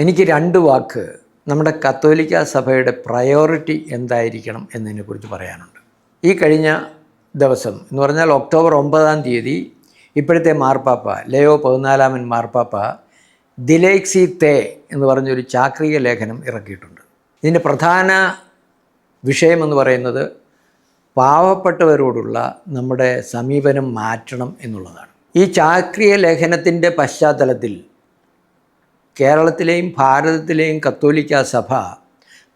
എനിക്ക് രണ്ട് വാക്ക് നമ്മുടെ കത്തോലിക്ക സഭയുടെ പ്രയോറിറ്റി എന്തായിരിക്കണം എന്നതിനെക്കുറിച്ച് പറയാനുണ്ട്. ഈ കഴിഞ്ഞ ദിവസം എന്ന് പറഞ്ഞാൽ ഒക്ടോബർ ഒമ്പതാം തീയതി ഇപ്പോഴത്തെ മാർപ്പാപ്പ ലയോ പതിനാലാമൻ മാർപ്പാപ്പ ദിലേക്സി തേ എന്ന് പറഞ്ഞൊരു ചാക്രിക ലേഖനം ഇറക്കിയിട്ടുണ്ട്. ഇതിന്റെ പ്രധാന വിഷയമെന്ന് പറയുന്നത് പാവപ്പെട്ടവരോടുള്ള നമ്മുടെ സമീപനം മാറ്റണം എന്നുള്ളതാണ്. ഈ ചാക്രിയ ലേഖനത്തിന്റെ പശ്ചാത്തലത്തിൽ കേരളത്തിലെയും ഭാരതത്തിലെയും കത്തോലിക്ക സഭ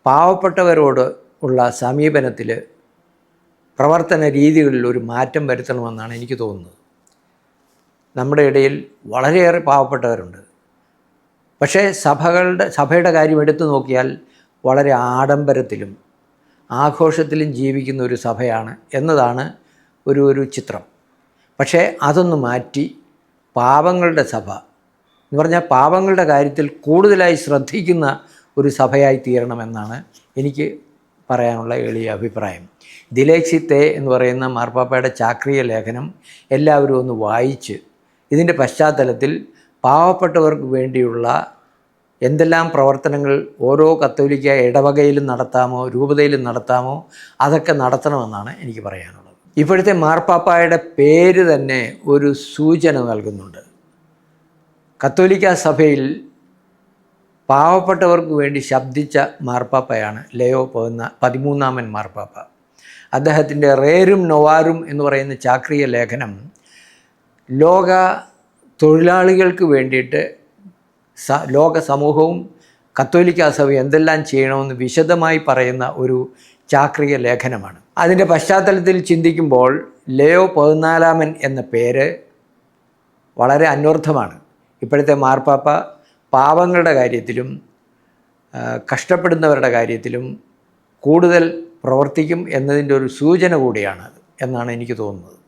പാവപ്പെട്ടവരോട് ഉള്ള സമീപനത്തിൽ പ്രവർത്തന രീതികളിൽ ഒരു മാറ്റം വരുത്തണമെന്നാണ് എനിക്ക് തോന്നുന്നത്. നമ്മുടെ ഇടയിൽ വളരെയേറെ പാവപ്പെട്ടവരുണ്ട്. പക്ഷേ സഭകളുടെ സഭയുടെ കാര്യം എടുത്തു നോക്കിയാൽ വളരെ ആഡംബരത്തിലും ആഘോഷത്തിലും ജീവിക്കുന്ന ഒരു സഭയാണ് എന്നതാണ് ഒരു ഒരു ചിത്രം. പക്ഷേ അതൊന്ന് മാറ്റി പാവങ്ങളുടെ സഭ എന്ന് പറഞ്ഞാൽ പാവങ്ങളുടെ കാര്യത്തിൽ കൂടുതലായി ശ്രദ്ധിക്കുന്ന ഒരു സഭയായി തീരണമെന്നാണ് എനിക്ക് പറയാനുള്ള എളിയ അഭിപ്രായം. ദിലേക്ഷിത്തെ എന്ന് പറയുന്ന മാർപ്പാപ്പയുടെ ചാക്രിയ ലേഖനം എല്ലാവരും ഒന്ന് വായിച്ച് ഇതിന്റെ പശ്ചാത്തലത്തിൽ പാവപ്പെട്ടവർക്ക് വേണ്ടിയുള്ള എന്തെല്ലാം പ്രവർത്തനങ്ങൾ ഓരോ കത്തോലിക്ക ഇടവകയിലും നടത്താമോ രൂപതയിലും നടത്താമോ അതൊക്കെ നടത്തണമെന്നാണ് എനിക്ക് പറയാനുള്ളത്. ഇപ്പോഴത്തെ മാർപ്പാപ്പായുടെ പേര് തന്നെ ഒരു സൂചന നൽകുന്നുണ്ട്. കത്തോലിക്ക സഭയിൽ പാവപ്പെട്ടവർക്ക് വേണ്ടി ശബ്ദിച്ച മാർപ്പാപ്പയാണ് ലയോ പോകുന്ന പതിമൂന്നാമൻ മാർപ്പാപ്പ. അദ്ദേഹത്തിന്റെ റേരും നൊവാരും എന്ന് പറയുന്ന ചാക്രിയ ലേഖനം ലോക തൊഴിലാളികൾക്ക് വേണ്ടിയിട്ട് സ ലോക സമൂഹവും കത്തോലിക്ക സഭ എന്തെല്ലാം ചെയ്യണമെന്ന് വിശദമായി പറയുന്ന ഒരു ചാക്രിക ലേഖനമാണ്. അതിന്റെ പശ്ചാത്തലത്തിൽ ചിന്തിക്കുമ്പോൾ ലയോ പതിനാലാമൻ എന്ന പേര് വളരെ അന്വർത്ഥമാണ്. ഇപ്പോഴത്തെ മാർപ്പാപ്പ പാവങ്ങളുടെ കാര്യത്തിലും കഷ്ടപ്പെടുന്നവരുടെ കാര്യത്തിലും കൂടുതൽ പ്രവർത്തിക്കും എന്നതിന്റെ ഒരു സൂചന കൂടിയാണ് എന്നാണ് എനിക്ക് തോന്നുന്നത്.